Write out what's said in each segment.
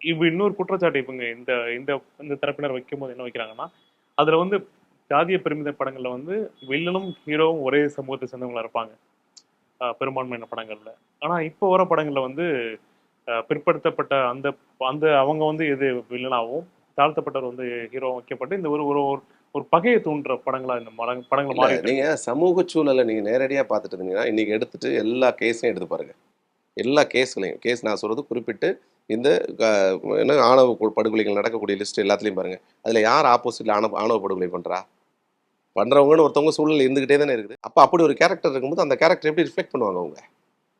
இப்போ இன்னொரு குற்றச்சாட்டு இவங்க இந்த இந்த இந்த தரப்பினர் வைக்கும்போது என்ன வைக்கிறாங்கன்னா அதுல வந்து ஜாதிய பெருமித படங்கள்ல வந்து வில்லனும் ஹீரோவும் ஒரே சமூகத்தை சேர்ந்தவங்களா இருப்பாங்க. பெரும்பான்மையான படங்கள்ல. ஆனா இப்போ வர படங்கள்ல வந்து பிற்படுத்தப்பட்ட அந்த அந்த அவங்க வந்து எது வில்லனாகவும் தாழ்த்தப்பட்டவர் வந்து ஹீரோ வைக்கப்பட்டு இந்த ஒரு ஒரு ஒரு- ஒரு பகையை தூண்டுற படங்களா இந்த படங்கள் மாறி நீங்க சமூக சூழலை நீங்க நேரடியா பார்த்துட்டு இருந்தீங்கன்னா இன்னைக்கு எடுத்துட்டு எல்லா கேஸையும் எடுத்து பாருங்க. எல்லா கேஸ்களையும் கேஸ் நான் சொல்றது குறிப்பிட்டு இந்த என்ன ஆணவ படுகொலைகள் நடக்கக்கூடிய லிஸ்ட் எல்லாத்துலேயும் பாருங்கள் அதில் யார் ஆப்போசிட்டில் ஆணவ ஆணவ படுகொலை பண்ணுறா பண்ணுறவங்கன்னு ஒருத்தவங்க சூழ்நிலை இருந்துகிட்டே தானே இருக்குது. அப்போ அப்படி ஒரு கேரக்டர் இருக்கும்போது அந்த கேரக்டர் எப்படி ரிஃப்ளெக்ட் பண்ணுவாங்க அவங்க?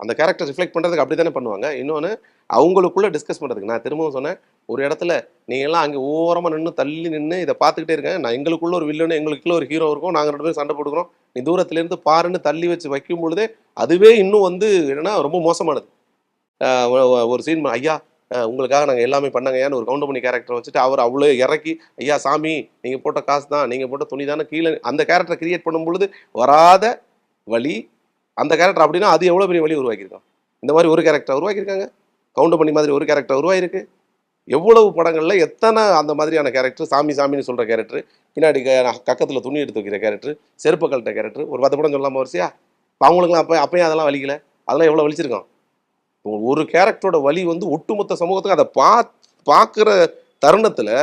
அந்த கேரக்டர் ரிஃப்ளெக்ட் பண்ணுறதுக்கு அப்படி தானே பண்ணுவாங்க. இன்னொன்று அவங்களுக்குள்ளே டிஸ்கஸ் பண்ணுறதுக்கு நான் திரும்பவும் சொன்னேன் ஒரு இடத்துல நீங்க எல்லாம் அங்கே ஓரமாக நின்று தள்ளி நின்று இதை பார்த்துக்கிட்டே இருக்கேன் நான் எங்களுக்குள்ள ஒரு வில்லனு எங்களுக்குள்ள ஒரு ஹீரோ இருக்கும். நாங்கள் ரெண்டு பேரும் சண்டை போட்டுக்கிறோம். நீ தூரத்துலேருந்து பாருன்னு தள்ளி வச்சு வைக்கும் பொழுதே அதுவே இன்னும் வந்து என்னன்னா ரொம்ப மோசமானது. ஒரு சீன் ஐயா உங்களுக்காக நாங்கள் எல்லாமே பண்ணாங்கயான்னு ஒரு கவுண்டமணி கேரக்டர் வச்சுட்டு அவர் அவ்வளோ இறக்கி ஐயா சாமி நீங்கள் போட்ட காசு தான் நீங்கள் போட்ட துணி தானே கீழே அந்த கேரக்டரை கிரியேட் பண்ணும் பொழுது வராத வழி அந்த கேரக்டர் அப்படின்னா அது எவ்வளோ பெரிய வழி உருவாக்கியிருக்கோம்? இந்த மாதிரி ஒரு கேரக்டர் உருவாக்கியிருக்காங்க. கவுண்டமணி மாதிரி ஒரு கேரக்டர் உருவாயிருக்கு. எவ்வளவு படங்களில் எத்தனை அந்த மாதிரியான கேரக்டர் சாமி சாமின்னு சொல்கிற கேரக்டர் பின்னாடி க- துணி எடுத்து வைக்கிற கேரக்டர் செருப்பு கழட்ட கேரக்டர் ஒரு பத்து படம் சொல்லாமல் வரிசையா? அவங்களுக்குலாம் அப்போ அப்பயும் அதெல்லாம் வலிக்கல? அதெல்லாம் எவ்வளோ வலிச்சிருக்கோம்? ஒரு கேரக்டரோட வலி வந்து ஒட்டுமொத்த சமூகத்துக்கு அதை பா பார்க்குற தருணத்தில்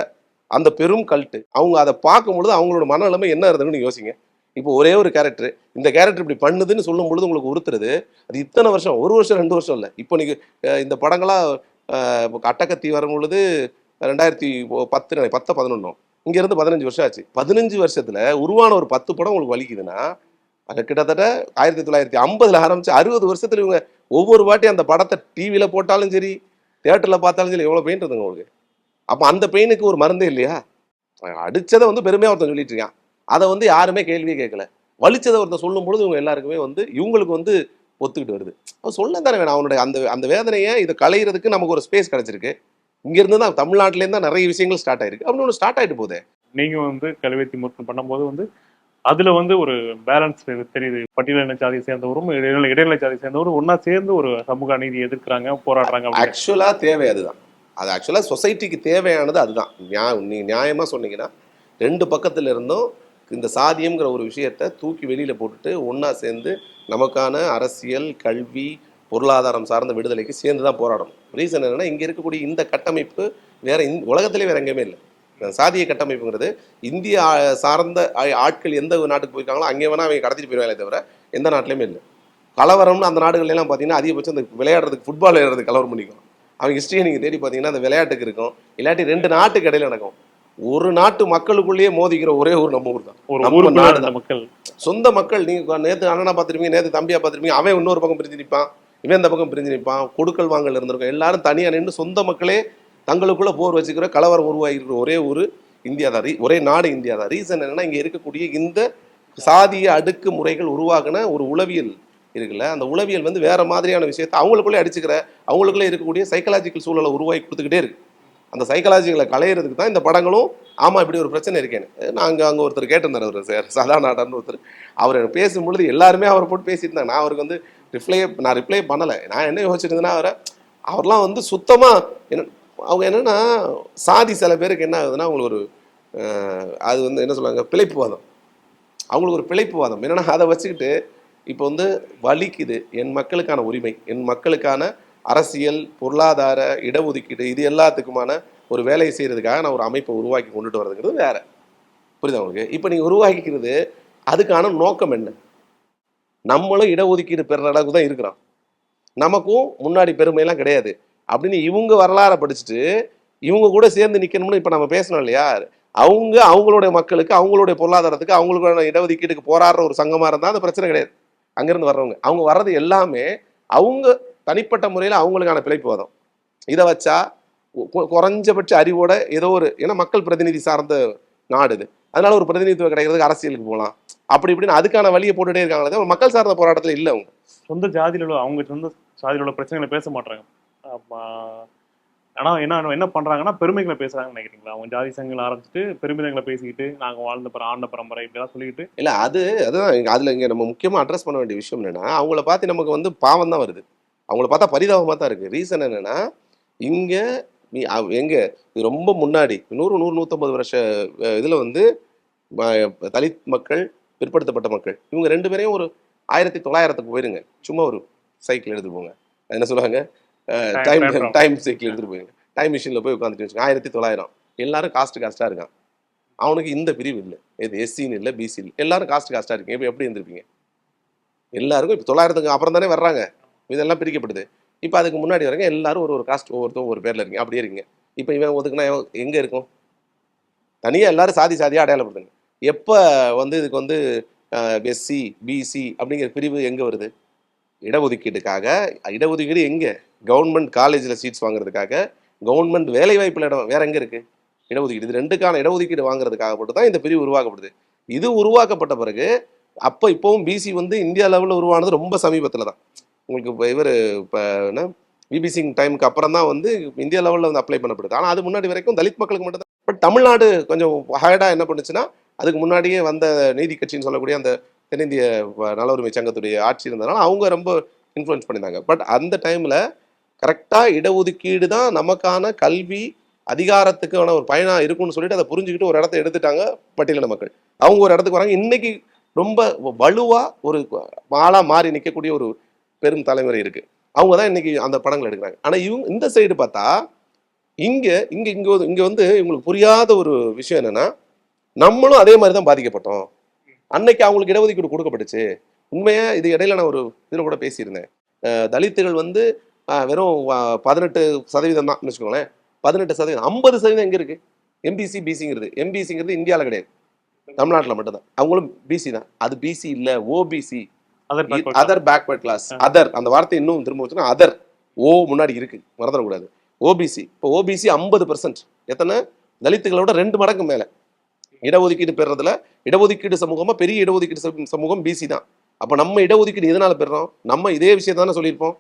அந்த பெரும் கல்ட்டு அவங்க அதை பார்க்கும் பொழுது அவங்களோட மனநிலைமை என்ன இருந்ததுன்னு யோசிங்க. இப்போ ஒரே ஒரு கேரக்டர் இந்த கேரக்டர் இப்படி பண்ணுதுன்னு சொல்லும் பொழுது உங்களுக்கு உறுத்துறது அது இத்தனை வருஷம் ஒரு வருஷம் ரெண்டு வருஷம் இல்லை. இப்போ நீங்கள் இந்த படங்களாக அஹ், இப்போ வரும் பொழுது ரெண்டாயிரத்தி பத்து பத்து பதினொன்றும் இங்கேருந்து பதினஞ்சு வருஷம் ஆச்சு. பதினஞ்சு வருஷத்தில் உருவான ஒரு பத்து படம் உங்களுக்கு வலிக்குதுன்னா அது கிட்டத்தட்ட ஆயிரத்தி தொள்ளாயிரத்தி ஐம்பதில் ஆரம்பித்து அறுபது வருஷத்தில் இவங்க ஒவ்வொரு வாட்டி அந்த படத்தை டிவியில் போட்டாலும் சரி தேட்டரில் பார்த்தாலும் சரி எவ்வளோ பெயின் இருந்தது உங்களுக்கு? அப்போ அந்த பெயினுக்கு ஒரு மருந்தே இல்லையா? அடித்ததை வந்து பெருமையாக ஒருத்தன் சொல்லிட்டு இருக்கான். அதை வந்து யாருமே கேள்வியே கேட்கல. வலிச்சதை ஒருத்தன் சொல்லும் பொழுது இவங்க எல்லாருக்குமே வந்து இவங்களுக்கு வந்து ஒத்துக்கிட்டு வருது. அவன் சொல்ல தானே வேணும். அவனுடைய அந்த அந்த வேதனையை இதை களையிறதுக்கு நமக்கு ஒரு ஸ்பேஸ் கிடைச்சிருக்கு. இங்கேருந்து தான் தமிழ்நாட்டிலேருந்து தான் நிறைய விஷயங்கள் ஸ்டார்ட் ஆயிருக்கு. அப்படின்னு ஒன்று ஸ்டார்ட் ஆயிட்டு போதே நீங்கள் வந்து கல்வெத்தி முற்றம் பண்ணும்போது வந்து அதுல வந்து ஒரு பேலன்ஸ் தெரியுது. பட்டியலின ஜாதியை சேர்ந்தவரும் இடைநிலை ஜாதியை சேர்ந்தவரும் ஒன்னா சேர்ந்து ஒரு சமூக அநீதி எதிர்க்கிறாங்க போராடுறாங்க ஆக்சுவலா தேவை அதுதான். அது ஆக்சுவலா சொசைட்டிக்கு தேவையானது அதுதான். நீ நியாயமா சொன்னீங்கன்னா ரெண்டு பக்கத்துல இருந்தும் இந்த சாதியம்ங்கிற ஒரு விஷயத்த தூக்கி வெளியில போட்டுட்டு ஒன்னா சேர்ந்து நமக்கான அரசியல் கல்வி பொருளாதாரம் சார்ந்த விடுதலைக்கு சேர்ந்து தான் போராடணும். ரீசன் என்னன்னா இங்க இருக்கக்கூடிய இந்த கட்டமைப்பு வேற இந்த உலகத்திலே வேற எங்கேயுமே இல்லை. சாதிய கட்டமைப்புங்கிறது இந்திய சார்ந்த ஆட்கள் எந்த நாட்டுக்கு போயிருக்காங்களோ அங்கே வேணா அவங்க கடத்திட்டு போயிருவாங்களே தவிர எந்த நாட்டிலையுமே இல்லை. கலவரம்னு அந்த நாடுகள்ல எல்லாம் பார்த்தீங்கன்னா அதிகபட்சம் அந்த விளையாடுறதுக்கு ஃபுட்பால் விளையாடுறதுக்கு கலவரம் பண்ணிக்கும். அவங்க ஹிஸ்ட்ரியை நீங்கள் தேடி பார்த்தீங்கன்னா அந்த விளையாட்டுக்கு இருக்கும். இல்லாட்டி ரெண்டு நாட்டுக்கு இடையில நடக்கும். ஒரு நாட்டு மக்களுக்குள்ளேயே மோதிக்கிற ஒரே ஊர் நம்ம ஊர் தான். ஒரு நாடு மக்கள். சொந்த மக்கள் நீங்க நேத்து அண்ணனா பார்த்துருப்பீங்க நேத்து தம்பியா பார்த்துருப்பீங்க அவன் இன்னொரு பக்கம் பிரிஞ்சு நிற்பான் இவன் இந்த பக்கம் பிரிஞ்சு நிற்பான் கொடுக்கல் வாங்கல் இருந்திருக்கும். எல்லாரும் தனியா நின்று சொந்த மக்களே தங்களுக்குள்ளே போர் வச்சுக்கிற கலவரம் உருவாகிருக்கிற ஒரே ஒரு இந்தியா தான் ரீ- ஒரே நாடு இந்தியா தான் ரீசன் என்னென்னா இங்கே இருக்கக்கூடிய இந்த சாதிய அடுக்கு முறைகள் உருவாகின ஒரு உளவியல் இருக்குல்ல அந்த உளவியல் வந்து வேறு மாதிரியான விஷயத்தை அவங்களுக்குள்ளே அடிச்சுக்கிற அவங்களுக்குள்ளே இருக்கக்கூடிய சைக்கலாஜிக்கல் சூழலை உருவாக்கி கொடுத்துக்கிட்டே இருக்கு. அந்த சைக்கலாஜிகளை களையிறதுக்கு தான் இந்த படங்களும் ஆமாம் இப்படி ஒரு பிரச்சனை இருக்கேன்னு. நான் அங்கே அங்கே ஒருத்தர் கேட்டிருந்தார் அவர் சார் சதா நாடார்னு ஒருத்தர். அவர் பேசும்பொழுது எல்லாருமே அவரை போட்டு பேசியிருந்தாங்க நான் அவருக்கு வந்து ரிப்ளை நான் ரிப்ளை பண்ணலை. நான் என்ன யோசிச்சிருந்தேன்னா அவரை அவர்லாம் வந்து சுத்தமாக என்ன அவங்க என்னன்னா சாதி சில பேருக்கு என்ன ஆகுதுன்னா அவங்களுக்கு ஒரு அது வந்து என்ன சொல்லுவாங்க பிழைப்புவாதம். அவங்களுக்கு ஒரு பிழைப்புவாதம். என்னென்னா அதை வச்சுக்கிட்டு இப்போ வந்து வலிக்குது. என் மக்களுக்கான உரிமை என் மக்களுக்கான அரசியல் பொருளாதார இடஒதுக்கீடு இது எல்லாத்துக்குமான ஒரு வேலையை செய்கிறதுக்காக நான் ஒரு அமைப்பை உருவாக்கி கொண்டுட்டு வரதுங்கிறது வேறு. புரியுதா உங்களுக்கு? இப்போ நீங்கள் உருவாக்கிக்கிறது அதுக்கான நோக்கம் என்ன? நம்மளும் இடஒதுக்கீடு பெற அளவுக்கு தான் இருக்கிறோம். நமக்கும் முன்னாடி பெருமையெல்லாம் கிடையாது. அப்படின்னு இவங்க வரலாறை படிச்சுட்டு இவங்க கூட சேர்ந்து நிற்கணும்னு இப்போ நம்ம பேசணும் இல்லையா? அவங்க அவங்களுடைய மக்களுக்கு அவங்களுடைய பொருளாதாரத்துக்கு அவங்களுக்கான இடஒதுக்கீட்டுக்கு போராடுற ஒரு சங்கமாக இருந்தால் அந்த பிரச்சனை கிடையாது. அங்கேருந்து வர்றவங்க. அவங்க வர்றது எல்லாமே அவங்க தனிப்பட்ட முறையில் அவங்களுக்கான பிழைப்புவாதம் இதை வச்சா கொ- குறைஞ்சபட்ச அறிவோட ஏதோ ஒரு ஏன்னா மக்கள் பிரதிநிதி சார்ந்த நாடு இது. அதனால ஒரு பிரதிநிதித்துவம் கிடைக்கிறதுக்கு அரசியலுக்கு போகலாம். அப்படி இப்படின்னு அதுக்கான வழியை போட்டுட்டே இருக்காங்களே மக்கள் சார்ந்த போராட்டத்தில் இல்லை அவங்க. சொந்த ஜாதியில உள்ள அவங்க சொந்த ஜாதியில உள்ள பிரச்சனைகளை பேச மாட்டாங்க ஆனால் என்ன என்ன பண்ணுறாங்கன்னா பெருமைகளை பேசுகிறாங்கன்னு நினைக்கிறீங்களா? அவங்க ஜாதி சங்கங்களை ஆரம்பிச்சுட்டு பெருமிதங்களை பேசிக்கிட்டு நாங்கள் வாழ்ந்த பிற ஆண்ட பரம்பரை இப்படிலாம் சொல்லிக்கிட்டு. இல்லை அது அதுதான் இங்கே அதில் இங்கே நம்ம முக்கியமாக அட்ரஸ் பண்ண வேண்டிய விஷயம் என்னென்னா அவங்கள பார்த்து நமக்கு வந்து பாவம் தான் வருது. அவங்கள பார்த்தா பரிதாபமாக தான் இருக்குது ரீசன் என்னென்னா இங்கே நீ அவ- இது ரொம்ப முன்னாடி நூறு நூறு நூற்றம்பது வருஷ இதில் வந்து தலித் மக்கள் பிற்படுத்தப்பட்ட மக்கள் இவங்க ரெண்டு பேரையும் ஒரு ஆயிரத்தி தொள்ளாயிரத்துக்கு போயிருங்க. சும்மா ஒரு சைக்கிள் எடுத்து போங்க. என்ன சொல்லுவாங்க? டைம். டைம் சைக்கிள் எடுத்துட்டு போயிருங்க டைம் மிஷினில் போய் உட்காந்துட்டு வச்சுங்க ஆயிரத்தி தொள்ளாயிரம். எல்லாரும் காஸ்ட் காஸ்ட்டாக இருக்கான். அவனுக்கு இந்த பிரிவு இல்லை. இது எஸ்சின்னு இல்லை பிசி இல்லை. எல்லாரும் காஸ்ட் காஸ்ட்டாக இருக்கீங்க. இப்போ எப்படி இருந்திருப்பீங்க? எல்லாருக்கும் இப்போ தொள்ளாயிரத்துக்கு அப்புறம் தானே வர்றாங்க. இதெல்லாம் பிரிக்கப்படுது இப்போ அதுக்கு முன்னாடி வரைக்கும் எல்லாரும் ஒரு ஒரு காஸ்ட் ஒவ்வொருத்தரும் ஒரு பேரில் இருக்கீங்க. அப்படியே இருக்கீங்க. இப்போ இவன் ஒதுக்குனா எங்கே இருக்கும்? தனியாக எல்லாரும் சாதி சாதியாக அடையாளப்படுத்துங்க. எப்போ வந்து இதுக்கு வந்து எஸ்சி பிசி அப்படிங்கிற பிரிவு எங்கே வருது? இடஒதுக்கீட்டுக்காக இடஒதுக்கீடு எங்கே? கவர்மெண்ட் காலேஜில் சீட்ஸ் வாங்குறதுக்காக கவர்மெண்ட் வேலைவாய்ப்பில் இடம் வேற எங்கே இருக்குது இடஒதுக்கீடு. இது ரெண்டுக்கான இடஒதுக்கீடு வாங்குறதுக்காக மட்டும் தான் இந்த பிரிவு உருவாக்கப்படுது. இது உருவாக்கப்பட்ட பிறகு அப்போ இப்போவும் பிசி வந்து இந்தியா லெவலில் உருவானது ரொம்ப சமீபத்தில் தான் உங்களுக்கு இப்போ இவர் இப்போ என்ன பிபி சிங் டைமுக்கு அப்புறம் தான் வந்து இந்தியா லெவலில் வந்து அப்ளை பண்ணப்படுது. ஆனால் அது முன்னாடி வரைக்கும் தலித் மக்களுக்கு மட்டும் தான் பட் தமிழ்நாடு கொஞ்சம் ஹயர்டாக என்ன பண்ணுச்சுன்னா அதுக்கு முன்னாடியே வந்த நீதி கட்சின்னு சொல்லக்கூடிய அந்த தென்னிந்திய வ- நல உரிமை சங்கத்துடைய ஆட்சி இருந்ததுனால அவங்க ரொம்ப இன்ஃப்ளூயன்ஸ் பண்ணியிருந்தாங்க. பட் அந்த டைமில் கரெக்டாக இடஒதுக்கீடு தான் நமக்கான கல்வி அதிகாரத்துக்கான ஒரு பயனாக இருக்கும்னு சொல்லிட்டு அதை புரிஞ்சுக்கிட்டு ஒரு இடத்த எடுத்துட்டாங்க பட்டியலின மக்கள். அவங்க ஒரு இடத்துக்கு வராங்க. இன்னைக்கு ரொம்ப வலுவாக ஒரு ஆளா மாறி நிற்கக்கூடிய ஒரு பெரும் தலைமுறை இருக்கு. அவங்க தான் இன்னைக்கு அந்த படங்கள் எடுக்கிறாங்க. ஆனால் இவங்க இந்த சைடு பார்த்தா இங்கே இங்கே இங்கே இங்கே வந்து இவங்களுக்கு புரியாத ஒரு விஷயம் என்னன்னா நம்மளும் அதே மாதிரி தான் பாதிக்கப்பட்டோம். அன்னைக்கு அவங்களுக்கு இடஒதுக்கீடு கொடுக்கப்பட்டுச்சு. உண்மையாக இது இடையில நான் ஒரு இதில் கூட பேசியிருந்தேன். தலித்துகள் வந்து வெறும் பதினெட்டு சதவீதம் தான் வச்சுக்கோங்களேன். பதினெட்டு சதவீதம் ஐம்பது சதவீதம் எங்க இருக்கு? எம்பிசி பிசிங்கிறது எம்பிசிங்கிறது இந்தியாவில் கிடையாது. தமிழ்நாட்டில் மட்டும்தான். அவங்களும் பிசி தான். அது பிசி இல்ல OBC other backward class other அந்த வார்த்தை இன்னும் திரும்ப வச்சுன்னா அதர் ஓ முன்னாடி இருக்கு. மறந்துடக்கூடாது. ஓபிசி இப்போ ஓபிசி ஐம்பது பர்சன்ட் எத்தனை? தலித்துகளோட ரெண்டு மடங்கு மேல. இடஒதுக்கீடு பெறதுல இடஒதுக்கீடு சமூகமா பெரிய இடஒதுக்கீடு சமூ- சமூகம் பிசி தான். அப்ப நம்ம இடஒதுக்கீடு எதனால பெறுறோம் நம்ம இதே விஷயத்தை தானே சொல்லியிருப்போம்.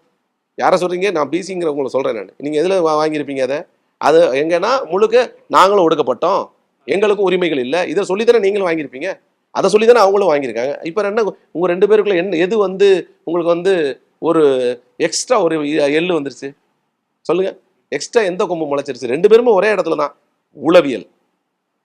யாரை சொல்கிறீங்க நான் பிசிங்கிற உங்களை நான். நீங்கள் எதில் வாங்கியிருப்பீங்க அதை? அது எங்கன்னா முழுக்க நாங்களும் ஒடுக்கப்பட்டோம். எங்களுக்கும் உரிமைகள் இல்லை. இதை சொல்லி தானே நீங்களும் வாங்கியிருப்பீங்க? அதை சொல்லி தானே அவங்களும் வாங்கியிருக்காங்க? இப்போ என்ன உங்கள் ரெண்டு பேருக்குள்ள என்ன எது வந்து உங்களுக்கு வந்து ஒரு எக்ஸ்ட்ரா ஒரு எள்ளு வந்துருச்சு? சொல்லுங்க. எக்ஸ்ட்ரா எந்த கொம்பு முளைச்சிருச்சு? ரெண்டு பேருமே ஒரே இடத்துல தான். உளவியல்.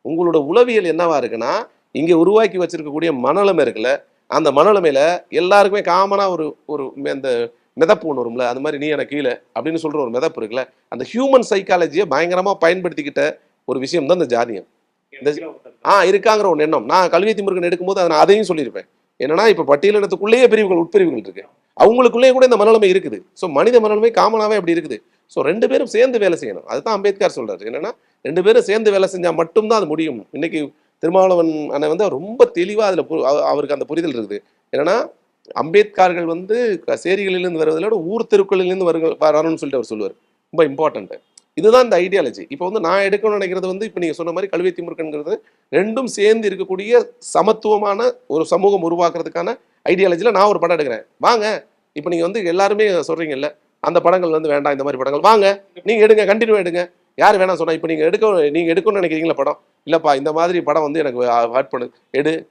உங்களோட உளவியல் என்னவா இருக்குன்னா இங்கே உருவாக்கி வச்சிருக்கக்கூடிய மனநிலைமை இருக்குல்ல அந்த மனநிலைமையில எல்லாருக்குமே காமனாக ஒரு ஒரு அந்த மிதப்பு ஒன்று வரும்ல அது மாதிரி நீ எனக்கு கீழே அப்படின்னு சொல்கிற ஒரு மிதப்பு இருக்குல்ல அந்த ஹியூமன் சைக்காலஜியை பயங்கரமாக பயன்படுத்திக்கிட்ட ஒரு விஷயம் தான் இந்த ஜாதியம். இந்த ஆ இருக்காங்கிற ஒரு எண்ணம். நான் கல்வி திமுருகன் எடுக்கும்போது அதை நான் அதையும் சொல்லியிருப்பேன். என்னன்னா இப்போ பட்டியலினத்துக்குள்ளேயே பிரிவுகள் உட்பிரிவுகள் இருக்கு. அவங்களுக்குள்ளேயே கூட இந்த மனநிலைமை இருக்குது. ஸோ மனித மனநிலைமை காமனாகவே அப்படி இருக்குது. ஸோ ரெண்டு பேரும் சேர்ந்து வேலை செய்யணும். அதுதான் அம்பேத்கர் சொல்கிறார் என்னன்னா ரெண்டு பேரும் சேர்ந்து வேலை செஞ்சால் மட்டும்தான் அது முடியும். இன்னைக்கு திருமாவளவன் அண்ணன் வந்து ரொம்ப தெளிவாக அதில் பு- அவருக்கு அந்த புரிதல் இருக்குது. என்னன்னா அம்பேத்கர்கள் வந்து க- சேரிகளிலிருந்து வருவதை விட ஊர் தெருக்களிலிருந்து வருக வரணும்னு சொல்லிட்டு அவர் சொல்லுவார். ரொம்ப இம்பார்ட்டன்ட் இதுதான் இந்த ஐடியாலஜி இப்போ வந்து நான் எடுக்கணும்னு நினைக்கிறது வந்து இப்போ நீங்கள் சொன்ன மாதிரி கல்வி திமுருக்கன்கிறது ரெண்டும் சேர்ந்து இருக்கக்கூடிய சமத்துவமான ஒரு சமூகம் உருவாக்குறதுக்கான ஐடியாலஜியில் நான் ஒரு படம் எடுக்கிறேன். வாங்க. இப்போ நீங்கள் வந்து எல்லாருமே சொல்கிறீங்கல்ல அந்த படங்கள் வந்து வேண்டாம் இந்த மாதிரி படங்கள். வாங்க. நீங்கள் எடுங்க கண்டினியூ எடுங்க. யார் வேணாம் சொன்னால் இப்போ நீங்கள் எடுக்க நீங்கள் எடுக்கணும்னு நினைக்கிறீங்களா படம்? இல்லைப்பா இந்த மாதிரி படம் வந்து எனக்கு ஹார்ட் பண்ணு. எடு.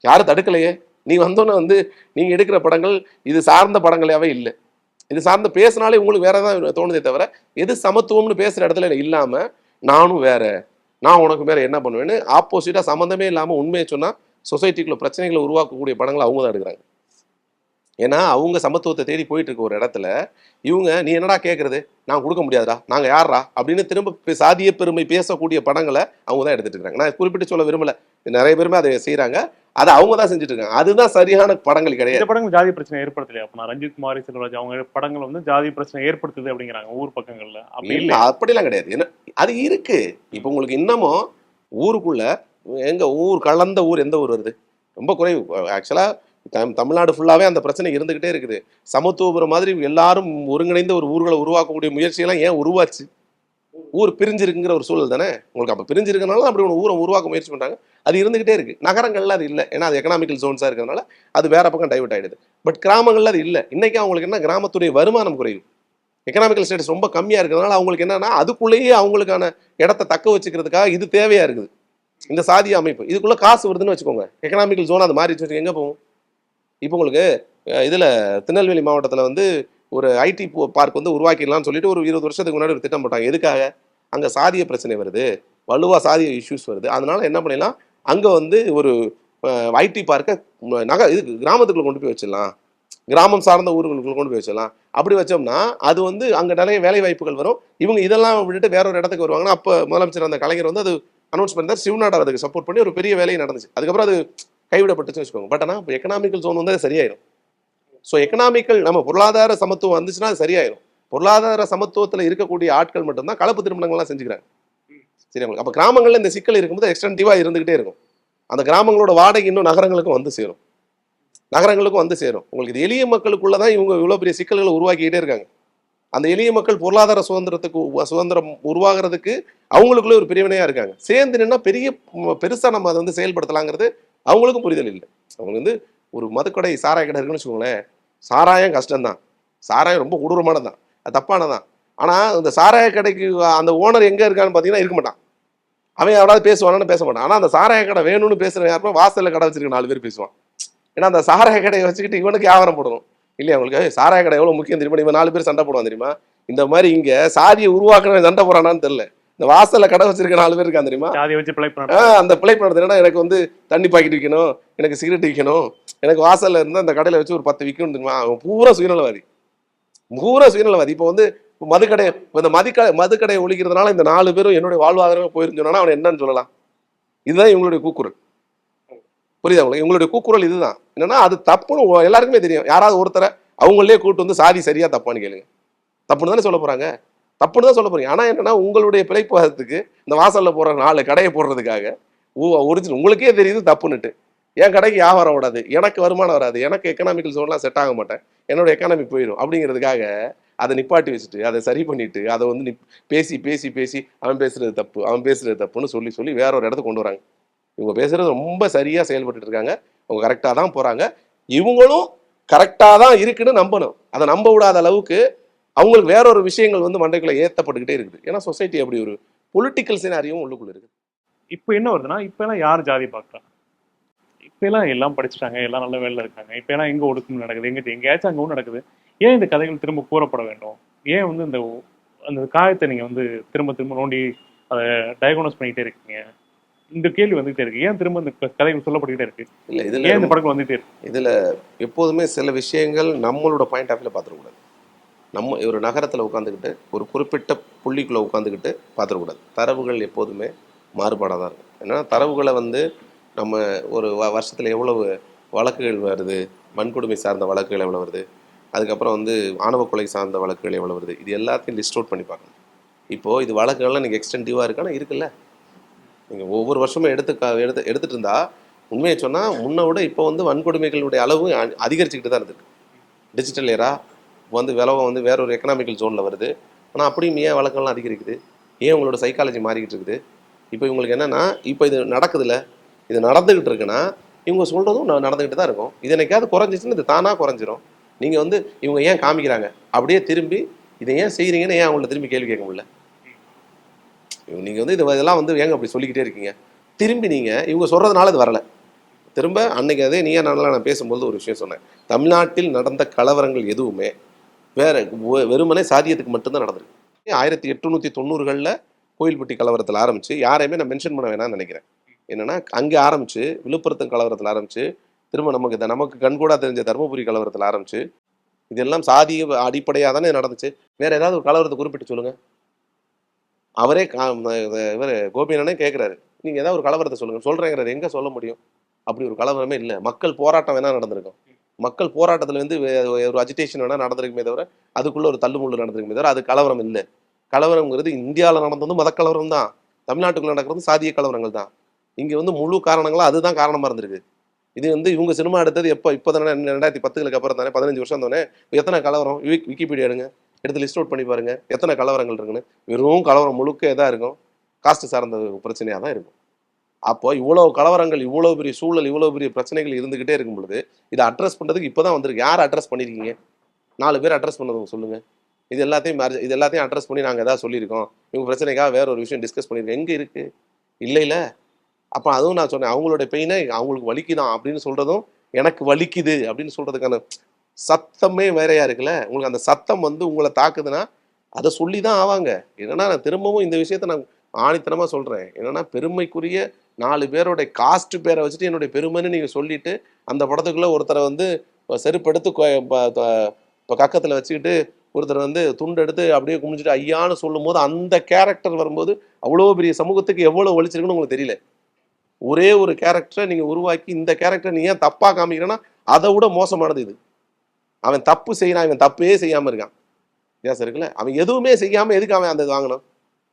யாரும் தடுக்கலையே. நீ வந்தோன்னே வந்து நீங்கள் எடுக்கிற படங்கள் இது சார்ந்த படங்களாகவே இல்லை. இது சார்ந்த பேசினாலே உங்களுக்கு வேற தான் தோணுதே தவிர எது சமத்துவம்னு பேசுகிற இடத்துல இல்லாமல் நானும் வேற நான் உனக்கு மேலே என்ன பண்ணுவேன்னு ஆப்போசிட்டாக சம்மந்தமே இல்லாமல் உண்மையை சொன்னால் சொசைட்டிக்குள்ள பிரச்சனைகளை உருவாக்கக்கூடிய படங்களை அவங்க தான் எடுக்கிறாங்க. ஏன்னா அவங்க சமத்துவத்தை தேடி போயிட்டு இருக்க ஒரு இடத்துல இவங்க நீ என்னடா கேட்குறது நான் கொடுக்க முடியாதுடா நாங்கள் யாரா அப்படின்னு திரும்ப சாதிய பெருமை பேசக்கூடிய படங்களை அவங்க தான் எடுத்துட்டு இருக்காங்க. நான் குறிப்பிட்டு சொல்ல விரும்பலை. நிறைய பேருமே அதை செய்கிறாங்க அதை அவங்க தான் செஞ்சுட்டு இருக்காங்க. அதுதான் சரியான படங்கள் கிடையாது. படங்கள் ஜாதி பிரச்சனை ஏற்படுத்தலையா? அப்ப ரஞ்சித் குமாரி செல்வராஜ் அவங்க படங்கள் வந்து ஜாதி பிரச்சனை ஏற்படுத்துது அப்படிங்கிறாங்க ஊர் பக்கங்கள்ல. அப்படி இல்ல அப்படிலாம் கிடையாது. என்ன அது இருக்கு. இப்போ உங்களுக்கு இன்னமும் ஊருக்குள்ள எங்க ஊர் கலந்த ஊர் எந்த ஊர் வருது? ரொம்ப குறைவு. ஆக்சுவலா தமிழ்நாடு ஃபுல்லாவே அந்த பிரச்சனை இருந்துகிட்டே இருக்குது. சமத்துவபுரம் மாதிரி எல்லாரும் ஒருங்கிணைந்த ஒரு ஊர்களை உருவாக்கக்கூடிய முயற்சியெல்லாம் ஏன் உருவாச்சு? ஊர் பிரிஞ்சிருக்குங்கிற ஒரு சூழல் தானே? உங்களுக்கு அப்போ பிரிஞ்சிருக்கனால அப்படி ஒரு ஊரை உருவாக்க முயற்சி பண்ணுறாங்க அது இருந்துகிட்டே இருக்குது நகரங்களில் அது இல்லை. ஏன்னா அது எக்கனாமிக்கல் ஜோன்ஸாக இருக்கிறதுனால அது வேற பக்கம் டைவெர்ட் ஆகிடுது பட் கிராமங்களில் அது இல்லை. இன்றைக்கி அவங்களுக்கு என்ன? கிராமத்துடைய வருமானம் குறைவு எக்கனாமிக்கல் ஸ்டேட்டஸ் ரொம்ப கம்மியாக இருக்கிறதுனால அவங்களுக்கு என்னென்னா அதுக்குள்ளேயே அவங்களுக்கான இடத்த தக்க வச்சுக்கிறதுக்காக இது தேவையாக இருக்குது. இந்த சாதிய அமைப்பு. இதுக்குள்ளே காசு வருதுன்னு வச்சுக்கோங்க. எக்கனாமிக்கல் ஜோன் அது மாறி வச்சு எங்கே போகும் இப்போ உங்களுக்கு இதில் திருநெல்வேலி மாவட்டத்தில் வந்து ஒரு ஐடி பார்க் வந்து உருவாக்கிடலாம்னு சொல்லிட்டு ஒரு இருபது வருஷத்துக்கு முன்னாடி ஒரு திட்டம் போட்டாங்க. எதுக்காக? அங்கே சாதிய பிரச்சனை வருது வலுவாக சாதிய இஷ்யூஸ் வருது. அதனால் என்ன பண்ணிடலாம்? அங்கே வந்து ஒரு ஐடி பார்க்க நகர் இது கிராமத்துக்குள்ள கொண்டு போய் வச்சிடலாம். கிராமம் சார்ந்த ஊர்களுக்குள்ள கொண்டு போய் வச்சிடலாம். அப்படி வச்சோம்னா அது வந்து அங்கே நிறைய வேலை வாய்ப்புகள் வரும். இவங்க இதெல்லாம் விட்டுட்டு வேற ஒரு இடத்துக்கு வருவாங்கன்னா அப்போ முதலமைச்சர் அந்த கலைஞர் வந்து அது அனௌன்ஸ் பண்ணார் சிவநாடார் அதுக்கு சப்போர்ட் பண்ணி ஒரு பெரிய வேலையை நடந்துச்சு. அதுக்கப்புறம் அது கைவிடப்பட்டுச்சுன்னு வச்சுக்கோங்க. பட் ஆனால் இப்போ எக்கனாமிக்கல் ஜோன் வந்து அது சரியாயிடும் ஸோ எக்கனாமிக்கல் நம்ம பொருளாதார சமத்துவம் வந்துச்சுன்னா அது சரியாயிடும் பொருளாதார சமத்துவத்தில் இருக்கக்கூடிய ஆட்கள் மட்டும்தான் கலப்பு திருமணங்கள்லாம் செஞ்சுக்கிறாங்க. சரி அப்போ கிராமங்களில் இந்த சிக்கல் இருக்கும்போது எக்ஸ்டென்டிவாக இருந்துகிட்டே இருக்கும். அந்த கிராமங்களோட வாடகை இன்னும் நகரங்களுக்கும் வந்து சேரும். நகரங்களுக்கும் வந்து சேரும். உங்களுக்கு இது எளிய மக்களுக்குள்ள தான் இவங்க இவ்வளோ பெரிய சிக்கல்களை உருவாக்கிக்கிட்டே இருக்காங்க. அந்த எளிய மக்கள் பொருளாதார சுதந்திரத்துக்கு சுதந்திரம் உருவாகிறதுக்கு அவங்களுக்குள்ளே ஒரு பிரிவினையாக இருக்காங்க. சேர்ந்து நின்னா பெரிய பெருசாக நம்ம அதை வந்து செயல்படுத்தலாங்கிறது அவங்களுக்கும் புரிதல் இல்லை. அவங்க வந்து ஒரு மதுக்கடை சாராய கடை இருக்குன்னு வச்சுக்கோங்களேன். சாராயம் கஷ்டம்தான். சாராயம் ரொம்ப கொடூரமானதான் அது தப்பானதான். ஆனால் இந்த சாராய கடைக்கு அந்த ஓனர் எங்கே இருக்கான்னு பார்த்தீங்கன்னா இருக்க மாட்டான். அவன் யாராவது பேசுவானான்னு பேச மாட்டான். ஆனால் அந்த சாராய கடை வேணும்னு பேசுகிற யாருமே வாசலில் கடை வச்சிருக்க நாலு பேர் பேசுவான். ஏன்னா அந்த சாராய கடையை வச்சுக்கிட்டு இவனுக்கு வியாபாரம் போடணும். இல்லையா உங்களுக்கு "ஏய், சாராய கடை எவ்வளோ முக்கியம் தெரியுமா? இவன் நாலு பேர் சண்டை போடுவான் தெரியுமா? இந்த மாதிரி இங்கே சாதியை உருவாக்குறவன் சண்டை போடுறானான்னு தெரியல. இந்த வாசல்ல கடை வச்சிருக்க நாலு பேர் இருக்கான் தெரியுமா? ஜாதியை வச்சு ஆ, அந்த பிழைப்பு நடத்துனா எனக்கு வந்து தண்ணி பாக்கெட் விற்கணும் எனக்கு சிகரெட் விற்கணும் எனக்கு வாசல்ல இருந்து அந்த கடையில வச்சு ஒரு பத்து விற்கணும் தெரியுமா? அவன் பூரா சுயநலவாதி. பூரா சுயநலவாதி. இப்போ வந்து மதுக்கடை இந்த மதுக்கடை மதுக்கடை ஒழிக்கிறதுனால இந்த நாலு பேரும் என்னுடைய வாழ்வாதாரமே போயிருந்து சொன்னா அவன் என்னன்னு சொல்லலாம். இதுதான் இவங்களுடைய கூக்குரல். புரியுதா உங்களுக்கு? இவங்களுடைய கூக்குரல் இதுதான். என்னன்னா அது தப்புன்னு எல்லாருக்குமே தெரியும். யாராவது ஒருத்தரை அவங்களே கூட்டு வந்து சாதி சரியா தப்பான்னு கேளுங்க. தப்புன்னு தானே சொல்ல போறாங்க? தப்புன்னு தான் சொல்ல போறீங்க. ஆனா என்னன்னா உங்களுடைய பிழைப்பாதத்துக்கு இந்த வாசல்ல போற நாலு கடையை போடுறதுக்காக ஒரிஜினல் உங்களுக்கே தெரியுது தப்புன்னுட்டு. என் கடைக்கு வியாபாரம் ஓடாது. எனக்கு வருமானம் வராது. எனக்கு எக்கனாமிக்கல் சோன்லாம் செட் ஆக மாட்டேன். என்னோட எக்கானமி போயிடும். அப்படிங்கிறதுக்காக அதை நிப்பாட்டி வச்சுட்டு அதை சரி பண்ணிட்டு அதை வந்து நிப் பேசி பேசி பேசி அவன் பேசுறது தப்பு அவன் பேசுறது தப்புன்னு சொல்லி சொல்லி வேற ஒரு இடத்துக்கு கொண்டு வராங்க. இவங்க பேசுறது ரொம்ப சரியா செயல்பட்டு இருக்காங்க. அவங்க கரெக்டாக தான் போறாங்க. இவங்களும் கரெக்டாக தான் இருக்குன்னு நம்பணும். அதை நம்ப விடாத அளவுக்கு அவங்களுக்கு வேற ஒரு விஷயங்கள் வந்து மண்டைக்குள்ள ஏற்றப்பட்டுக்கிட்டே இருக்குது. ஏன்னா சொசைட்டி அப்படி ஒரு பொலிட்டிக்கல் சினாரியும் உள்ளுக்குள்ள இருக்குது. இப்போ என்ன வருதுன்னா இப்போ எல்லாம் யார் ஜாதி பார்க்குறா இப்போ எல்லாம் எல்லாம் படிச்சுட்டாங்க எல்லாம் நல்ல வேலையில் இருக்காங்க. இப்போ எல்லாம் எங்க ஒடுக்கம் நடக்குது? எங்க எங்கேயாச்சும் அங்கே நடக்குது. ஏன் இந்த கதைகள் திரும்ப கூறப்பட வேண்டும்? ஏன் வந்து இந்த அந்த காயத்தை நீங்க வந்து திரும்ப திரும்ப நோண்டி அதை டயக்னோஸ் பண்ணிக்கிட்டே இருக்கீங்க? இந்த கேள்வி வந்துகிட்டே இருக்கு. ஏன் திரும்ப இந்த கதைகள் சொல்லப்பட்டுக்கிட்டே இருக்கு? இல்ல ஏன் இதுல இந்த படங்கள் வந்துகிட்டே இருக்கு? இதுல எப்போதுமே சில விஷயங்கள் நம்மளோட பாயிண்ட் ஆஃப் வியூல பார்த்துடக்கூடாது. நம்ம ஒரு நகரத்துல உட்காந்துக்கிட்டு ஒரு குறிப்பிட்ட புள்ளிக்குள்ள உட்காந்துக்கிட்டு பார்த்துடக்கூடாது. தரவுகள் எப்போதுமே மாறுபாடாக தான் இருக்கும். ஏன்னா தரவுகளை வந்து நம்ம ஒரு வ- வருஷத்தில் எவ்வளவு வழக்குகள் வருது? வன்கொடுமை சார்ந்த வழக்குகள் எவ்வளோ வருது? அதுக்கப்புறம் வந்து ஆணவ கொலை சார்ந்த வழக்குகள் எவ்வளோ வருது? இது எல்லாத்தையும் லிஸ்ட் அவுட் பண்ணி பார்க்கணும். இப்போது இது வழக்குகள்லாம் நீங்கள் எக்ஸ்டென்டிவாக இருக்கானா இருக்குல்ல. நீங்கள் ஒவ்வொரு வருஷமும் எடுத்து க- எடுத்து எடுத்துகிட்டு இருந்தால் உண்மையை சொன்னால் முன்னை விட இப்போ வந்து வன்கொடுமைகளுடைய அளவும் அதிகரிச்சுக்கிட்டு தான் இருந்திருக்கு டிஜிட்டல் ஏரா வந்து விலவம் வந்து வேற ஒரு எக்கனாமிக்கல் ஜோனில் வருது. ஆனால் அப்படியும் ஏன் வழக்கம்லாம் அதிகரிக்குது? ஏன் உங்களோட சைக்காலஜி மாறிக்கிட்டு இருக்குது? இப்போ இவங்களுக்கு என்னன்னா இப்போ இது நடக்குதுல்ல. இது நடந்துக்கிட்டு இருக்குன்னா இவங்க சொல்கிறதும் நடந்துக்கிட்டு தான் இருக்கும். இது என்னைக்காவது குறைஞ்சிச்சுன்னு இது தானாக குறைஞ்சிரும். நீங்கள் வந்து இவங்க ஏன் காமிக்கிறாங்க? அப்படியே திரும்பி இதை ஏன் செய்கிறீங்கன்னு ஏன் அவங்கள திரும்பி கேள்வி கேட்க முடியல? நீங்கள் வந்து இது இதெல்லாம் வந்து ஏங்க அப்படி சொல்லிக்கிட்டே இருக்கீங்க? திரும்பி நீங்கள் இவங்க சொல்கிறதுனால இது வரல. திரும்ப அன்னைக்கு அதே நீயா நல்லா நான் பேசும்போது ஒரு விஷயம் சொன்னேன். தமிழ்நாட்டில் நடந்த கலவரங்கள் எதுவுமே வேற வெறுமனே சாதியத்துக்கு மட்டும்தான் நடந்திருக்கு. ஆயிரத்தி எட்நூத்தி தொண்ணூறுகளில் கோயில்பட்டி கலவரத்தில் ஆரம்பிச்சு யாரையுமே நான் மென்ஷன் பண்ண வேணாம்னு நினைக்கிறேன். என்னென்னா அங்கே ஆரம்பிச்சு விழுப்புரத்து கலவரத்தில் ஆரம்பிச்சு திரும்ப நமக்கு இந்த நமக்கு கண்கூடா தெரிஞ்ச தருமபுரி கலவரத்தில் ஆரம்பிச்சு இதெல்லாம் சாதிய அடிப்படையாக தானே நடந்துச்சு. வேற ஏதாவது ஒரு கலவரத்தை குறிப்பிட்டு சொல்லுங்க. அவரே இவர் கோபியனே கேட்குறாரு நீங்கள் ஏதாவது ஒரு கலவரத்தை சொல்லுங்க. சொல்கிறேங்கிறார் எங்கே சொல்ல முடியும்? அப்படி ஒரு கலவரமே இல்லை. மக்கள் போராட்டம் வேணால் நடந்திருக்கும். மக்கள் போராட்டத்தில் வந்து வே- ஒரு அஜிடேஷன் வேணால் நடந்திருக்குமே தவிர அதுக்குள்ள ஒரு தள்ளுமுள்ளு நடந்திருக்குமே தவிர அது கலவரம் இல்லை. கலவரங்கிறது இந்தியாவில் நடந்ததும் மத கலவரம் தான். தமிழ்நாட்டுக்குள்ள நடக்கிறது சாதிய கலவரங்கள் தான். இங்கே வந்து முழு காரணங்களாக அதுதான் காரணமாக இருந்திருக்கு. இது வந்து இவங்க சினிமா எடுத்தது எப்போ? இப்போ தானே ரெண்டாயிரத்தி பத்துகளுக்கு அப்புறம் தானே பதினஞ்சு வருஷம் தானே எத்தனை கலவரம்? விக் விக்கிபீடியா எடுங்க. எடுத்து லிஸ்ட் அவுட் பண்ணி பாருங்கள் எத்தனை கலவரங்கள் இருக்குன்னு. வெறும் கலவரம் முழுக்க இதாக இருக்கும். காஸ்ட் சார்ந்த பிரச்சனையாக தான் இருக்கும். அப்போ இவ்வளோ கலவரங்கள் இவ்வளோ பெரிய சூழல் இவ்வளோ பெரிய பிரச்சனைகள் இருந்துக்கிட்டே இருக்கும் பொழுது இதை அட்ரஸ் பண்ணுறதுக்கு இப்போ தான் வந்திருக்கு. யார் அட்ரஸ் பண்ணியிருக்கீங்க நாலு பேர் அட்ரஸ் பண்ணதுங்க சொல்லுங்கள் இது எல்லாத்தையும் இது எல்லாத்தையும் அட்ரஸ் பண்ணி நாங்கள் ஏதாவது சொல்லியிருக்கோம். இவங்க பிரச்சனைக்காக வேற ஒரு விஷயம் டிஸ்கஸ் பண்ணியிருக்கோம். எங்கே இருக்குது இல்லை இல்லை அப்போ அதுவும் நான் சொன்னேன் அவங்களோட பெயினை அவங்களுக்கு வலிக்குதான் அப்படின்னு சொல்கிறதும் எனக்கு வலிக்குது அப்படின்னு சொல்கிறதுக்கான சத்தமே வேறையா இருக்குல்ல? உங்களுக்கு அந்த சத்தம் வந்து உங்களை தாக்குதுன்னா அதை சொல்லி தான் ஆவாங்க. என்னன்னா நான் திரும்பவும் இந்த விஷயத்த நான் ஆணித்தனமாக சொல்கிறேன் என்னன்னா பெருமைக்குரிய நாலு பேரோட காஸ்ட் பேரை வச்சுட்டு என்னுடைய பெருமைன்னு நீங்கள் சொல்லிட்டு அந்த படத்துக்குள்ளே ஒருத்தரை வந்து செருப்படுத்து இப்போ கக்கத்தில் வச்சுக்கிட்டு ஒருத்தர் வந்து துண்டு எடுத்து அப்படியே குமிஞ்சிட்டு ஐயான்னு சொல்லும்போது அந்த கேரக்டர் வரும்போது அவ்வளோ பெரிய சமூகத்துக்கு எவ்வளோ ஒழிச்சிருக்குன்னு உங்களுக்கு தெரியல. ஒரே ஒரு கேரக்டரை நீங்கள் உருவாக்கி இந்த கேரக்டரை நீ ஏன் தப்பாக காமிக்கிறேன்னா அதை விட மோசமானது இது. அவன் தப்பு செய்யறான் இவன் தப்பே செய்யாமல் இருக்கான். வித்தியாசம் இருக்குல்ல? அவன் எதுவுமே செய்யாமல் எதுக்கு அவன் அந்த இது வாங்கணும்?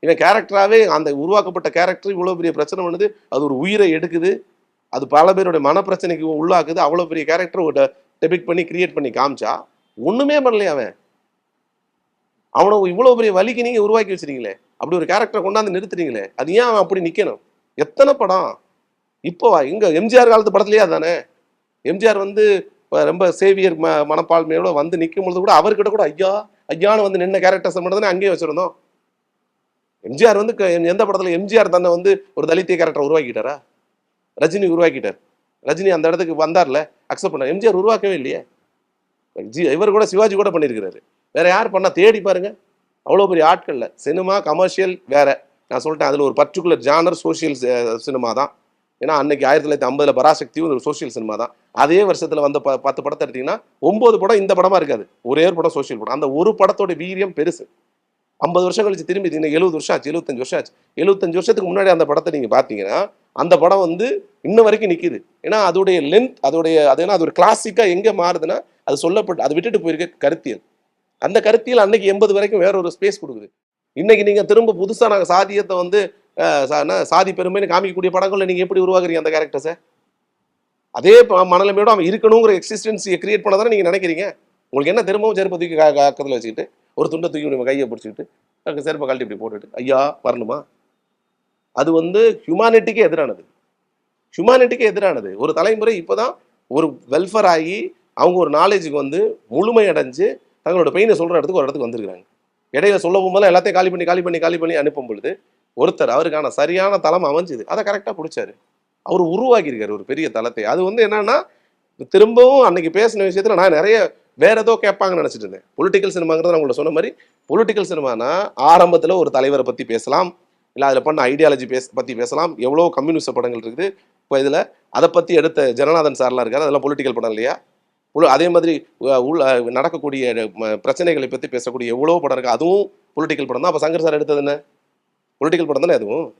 இவன் கேரக்டராகவே அந்த உருவாக்கப்பட்ட கேரக்டர் இவ்வளோ பெரிய பிரச்சனை பண்ணுது அது ஒரு உயிரை எடுக்குது அது பல பேருடைய மனப்பிரச்சனைக்கு உள்ளாக்குது அவ்வளோ பெரிய கேரக்டர் டெபிக் பண்ணி கிரியேட் பண்ணி காமிச்சா ஒன்றுமே பண்ணலையே அவன். அவனை இவ்வளோ பெரிய வலிக்கு நீங்கள் உருவாக்கி வச்சிருக்கீங்களே அப்படி ஒரு கேரக்டரை கொண்டாந்து நிறுத்துறீங்களே அது ஏன் அவன் அப்படி நிற்கணும் எத்தனை படம்? இப்போ இங்க எம்ஜிஆர் காலத்து படத்துலயே அதானே? எம்ஜிஆர் வந்து ரொம்ப சேவியர் ம மனப்பான்மையோட வந்து நிற்கும் பொழுது கூட அவர்கிட்ட கூட ஐயா ஐயான்னு வந்து நின்ன கேரக்டர்ஸ் மட்டும்தானே அங்கேயே வச்சிருந்தோம். எம்ஜிஆர் வந்து க- எந்த படத்துல எம்ஜிஆர் தன்னை வந்து ஒரு தலித்திய கேரக்டர் உருவாக்கிட்டாரா? ரஜினி உருவாக்கிட்டார். ரஜினி அந்த இடத்துக்கு வந்தார்ல அக்செப்ட் பண்ணார். எம்ஜிஆர் உருவாக்கவே இல்லையே. ஜி இவர் கூட சிவாஜி கூட பண்ணியிருக்கிறாரு. வேற யார் பண்ணால் தேடி பாருங்க. அவ்வளோ பெரிய ஆட்களில். சினிமா கமர்ஷியல் வேற. நான் சொல்லிட்டேன் அதில் ஒரு பர்டிகுலர் ஜானர் சோஷியல் சினிமா தான். ஏன்னா அன்னைக்கு ஆயிரத்தி தொள்ளாயிரத்தி ஐம்பதுல பராசக்தியும் ஒரு சோசியல் சினிமா தான். அதே வருஷத்துல வந்த ப பத்து படத்தை எடுத்தீங்கன்னா ஒன்பது படம் இந்த படமா இருக்காது. ஒரே ஒரு படம் சோஷியல் படம். அந்த ஒரு படத்தோட வீரியம் பெருசு. ஐம்பது வருஷம் கழிச்சு திரும்பி எழுபது வருஷம் ஆச்சு எழுபத்தஞ்சு வருஷம் ஆச்சு. எழுபத்தஞ்சு வருஷத்துக்கு முன்னாடி அந்த படத்தை நீங்க பார்த்தீங்கன்னா அந்த படம் வந்து இன்ன வரைக்கும் நிற்கிது ஏன்னா அதோடைய லென்த் அதோடைய அது ஏன்னா அது ஒரு கிளாசிக்கா எங்க மாறுதுன்னா அது சொல்லப்பட்டு அது விட்டுட்டு போயிருக்க கருத்தியல். அந்த கருத்தியல் அன்னைக்கு எண்பது வரைக்கும் வேற ஒரு ஸ்பேஸ் கொடுக்குது. இன்னைக்கு நீங்க திரும்ப புதுசா நாங்கள் சாதியத்தை வந்து சாதி பெருமைன்னு காமிக்கக்கூடிய படங்களில் நீங்கள் எப்படி உருவாக்குறீங்க அந்த கேரக்டர்ஸை அதே ப- மனநிலைமையோட அவன் இருக்கணுங்கிற எக்ஸிஸ்டன்சியை கிரியேட் பண்ண தானே நீங்கள் நினைக்கிறீங்க? உங்களுக்கு என்ன திரும்பவும் செருப்பை தூக்கி கா- வச்சுக்கிட்டு ஒரு துண்டை தூக்கி நம்ம கையை பிடிச்சிக்கிட்டு அங்கே செருப்பை கழட்டி இப்படி போட்டுட்டு ஐயா வரணுமா? அது வந்து ஹியூமானிட்டிக்கே எதிரானது. ஹியூமானிட்டிக்கே எதிரானது. ஒரு தலைமுறை இப்போ தான் ஒரு வெல்ஃபேர் ஆகி அவங்க ஒரு நாலேஜுக்கு வந்து முழுமை அடைஞ்சு தங்களோட பெயினை சொல்கிற இடத்துக்கு ஒரு இடத்துக்கு வந்திருக்கிறாங்க. இடையில சொல்ல போகும்போது எல்லாத்தையும் காலி பண்ணி காலி பண்ணி காலி பண்ணி அனுப்பும் பொழுது ஒருத்தர் அவருக்கான சரியான தளம் அமைஞ்சுது. அதை கரெக்டாக பிடிச்சாரு. அவர் உருவாக்கியிருக்காரு ஒரு பெரிய தளத்தை. அது வந்து என்னன்னா திரும்பவும் அன்னைக்கு பேசின விஷயத்துல நான் நிறைய வேற ஏதோ கேட்பாங்கன்னு நினச்சிட்டு இருந்தேன். பொலிட்டிக்கல் சினிமாங்கிறத நான் உங்களை சொன்ன மாதிரி பொலிட்டிக்கல் சினிமானா ஆரம்பத்தில் ஒரு தலைவரை பற்றி பேசலாம். இல்லை அதில் பண்ண ஐடியாலஜி பேச பற்றி பேசலாம். எவ்வளோ கம்யூனிஸ்ட் படங்கள் இருக்குது. இப்போ இதில் அதை பற்றி எடுத்த ஜனநாதன் சார்லாம் இருக்கார். அதெல்லாம் பொலிட்டிக்கல் படம் இல்லையா? அதே மாதிரி உள்ள நடக்கக்கூடிய பிரச்சனைகளை பற்றி பேசக்கூடிய எவ்வளோ படம் இருக்குது அதுவும் பொலிட்டிக்கல் படம் தான். அப்போ சங்கர் சார் எடுத்தது என்ன? பொலிட்டிக்கல் படம் தானே அதுவும்?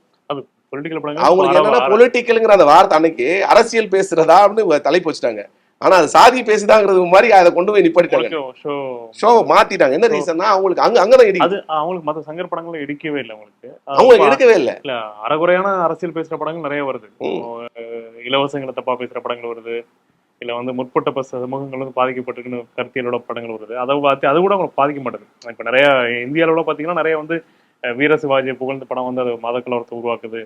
அவங்களுக்கு என்னன்னா பொலிட்டிக்கல்ங்கிற அந்த வார்த்தை அன்னைக்கு அரசியல் பேசுறதா அப்படின்னு தலைப்பு வச்சுட்டாங்க. ஆனா அது சாதி பேசுதாங்கிறது மாதிரி அதை கொண்டு போய் நிப்பாட்டிட்டாங்க. ஷோ. மாத்திட்டாங்க. என்ன ரீசன்னா அவங்களுக்கு அங்க அங்கதான் இடிக்குது. அவங்களுக்கு மத்த சங்கர் படங்களும் எடுக்கவே இல்லை அவங்களுக்கு. அவங்களுக்கு எடுக்கவே இல்லை. இல்ல அறகுறையான அரசியல் பேசுற படங்கள் நிறைய வருது. இலவசங்களை தப்பா பேசுற படங்கள் வருது. இல்ல வந்து முற்பட்ட ப- சமூகங்கள் வந்து பாதிக்கப்பட்டிருக்குன்னு கருத்தியலோட படங்கள் வருது. அதை பார்த்து அது கூட அவங்களுக்கு பாதிக்க மாட்டேது இப்ப நிறைய இந்திய அளவுல பாத்தீங்கன்னா நிறைய வந்து வீர சிவாஜியை புகழ்ந்த படம் வந்து அது மத கலவரத்தை உருவாக்குது.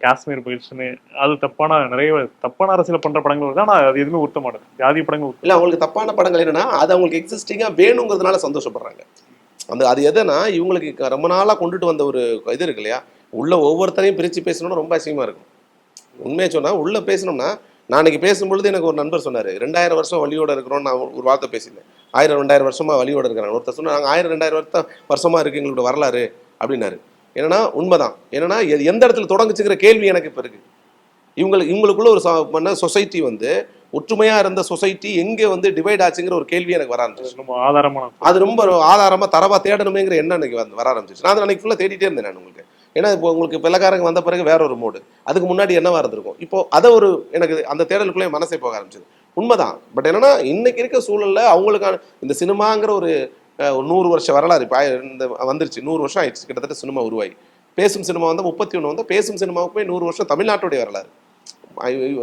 காஷ்மீர் பயிற்சின்னு அது தப்பான நிறைய தப்பான அரசியல் பண்ற படங்கள் வருது. ஆனா அது எதுவுமே உறுத்த மாட்டேன் ஜாதி படங்கள் இல்ல அவங்களுக்கு தப்பான படங்கள் என்னன்னா அது அவங்களுக்கு எக்ஸிஸ்டிங்கா வேணுங்கிறதுனால சந்தோஷப்படுறாங்க. அந்த அது எதுனா இவங்களுக்கு க- ரொம்ப நாளா கொண்டுட்டு வந்த ஒரு இது இருக்கு இல்லையா? உள்ள ஒவ்வொருத்தரையும் பிரிச்சு பேசணும்னா ரொம்ப அசிங்கமா இருக்கும். உண்மையை சொன்னா உள்ள பேசணும்னா நான் பேசும்பொழுது எனக்கு ஒரு நண்பர் சொன்னாரு ரெண்டாயிரம் வருஷம் வழியோட இருக்கிறோம் நான் ஒரு வார்த்தை பேசியிருந்தேன். ஆயிரம் ரெண்டாயிரம் வருஷமா வழியோட இருக்கிறாங்க. ஒருத்தர் சொன்னா நாங்கள் ஆயிரம் ரெண்டாயிரம் வருஷம் வருஷமா இருக்கு எங்களோட வரலாறு. அப்படின்னாரு. என்னன்னா உண்மைதான். என்னன்னா எந்த இடத்துல தொடங்குச்சுங்கிற கேள்வி எனக்கு இப்போ இருக்கு. இவங்களுக்கு இவங்களுக்குள்ள ஒரு பண்ண சொசைட்டி வந்து ஒற்றுமையா இருந்த சொசைட்டி எங்க வந்து டிவைட் ஆச்சுங்கிற ஒரு கேள்வி எனக்கு வர ஆரம்பிச்சு ரொம்ப ஆதாரமான அது ரொம்ப ஆதாரமா தரவா தேடணுமேங்கிற எண்ணம் எனக்கு வந்து வர ஆரம்பிச்சிச்சு. நான் அன்னைக்கு ஃபுல்லாக தேடிட்டே இருந்தேன் நான் உங்களுக்கு. ஏன்னா இப்போ உங்களுக்கு வெள்ளக்காரங்க வந்த பிறகு வேற ஒரு மோடு அதுக்கு முன்னாடி என்னவா இருந்திருக்கும்? இப்போ அதை ஒரு எனக்கு அந்த தேடலுக்குள்ளே மனசே போக ஆரம்பிச்சது. உண்மைதான். பட் என்னன்னா இன்னைக்கு இருக்க சூழல்ல அவங்களுக்கான இந்த சினிமாங்கிற ஒரு நூறு வருஷம் வரலாறு இப்போ இந்த வந்துருச்சு. நூறு வருஷம் ஆயிடுச்சு. கிட்டத்தட்ட சினிமா உருவாகி. பேசும் சினிமா வந்து முப்பத்தி ஒன்று வந்து பேசும் சினிமாவுக்குமே நூறு வருஷம் தமிழ்நாட்டுடைய வரலாறு.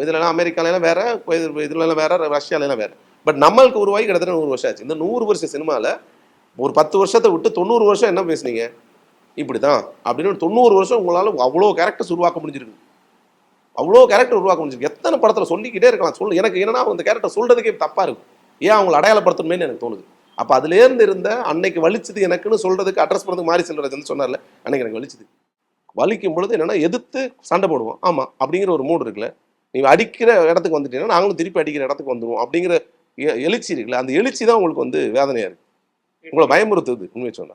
இதுலலாம் அமெரிக்காலலாம் வேற இதுலலாம் வேற ரஷ்யாலலாம் வேற. பட் நம்மளுக்கு உருவாகி கிட்டத்தட்ட நூறு வருஷம் ஆச்சு. இந்த நூறு வருஷம் சினிமாவில் ஒரு பத்து வருஷத்தை விட்டு தொண்ணூறு வருஷம் என்ன பேசுனீங்க? இப்படி தான் அப்படின்னு ஒரு தொண்ணூறு வருஷம் உங்களால் அவ்வளோ கேரக்டர்ஸ் உருவாக்க முடிஞ்சிருக்கு. அவ்வளோ கேரக்டர் உருவாக்க முடிஞ்சிருக்கு. எத்தனை படத்தில் சொல்லிக்கிட்டே இருக்கலாம். சொல்லு எனக்கு என்னன்னா அந்த கேரக்டர் சொல்கிறதுக்கே தப்பாக இருக்கும். ஏன் அவங்களை அடையாளப்படுத்தணுமேனு எனக்கு தோணுது. அப்போ அதுலேருந்து இருந்த அன்னைக்கு வலிச்சது எனக்குன்னு சொல்றதுக்கு அட்ரஸ் பண்ணுறதுக்கு மாறி செல்வராஜன் சொன்னார்ல அன்னைக்கு எனக்கு வலிச்சது. வலிக்கும் பொழுது என்னன்னா எதிர்த்து சண்டை போடுவோம். ஆமாம் அப்படிங்கிற ஒரு மூடு இருக்குல்ல. நீ அடிக்கிற இடத்துக்கு வந்துட்டீங்கன்னா நாங்களும் திருப்பி அடிக்கிற இடத்துக்கு வந்துடுவோம் அப்படிங்கிற எ- எழுச்சி இருக்குல்ல. அந்த எழுச்சி தான் உங்களுக்கு வந்து வேதனையாக இருக்கு. உங்களை பயமுறுத்துது உண்மையை சொன்னா.